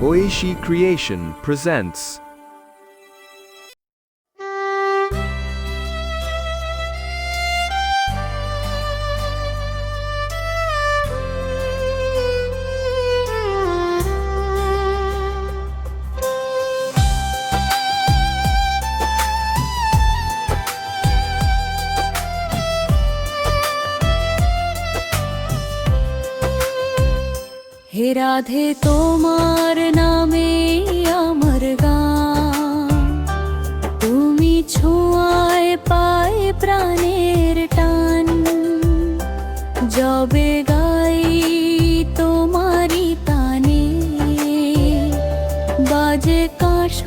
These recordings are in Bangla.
Oishi Creation presents হে রাধে, তোমার নামে আমার গান। তুমি ছোঁয়ায় পায় প্রাণের টান। জবে গাই তোমারি তানে। বাজে কাশ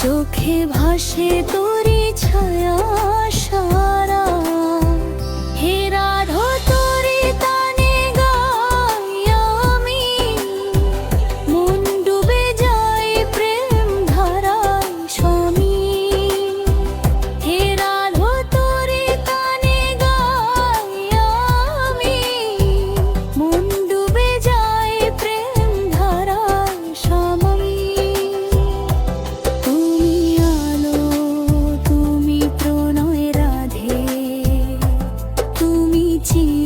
চোখে ভাসে তোরে ছায়া সার 心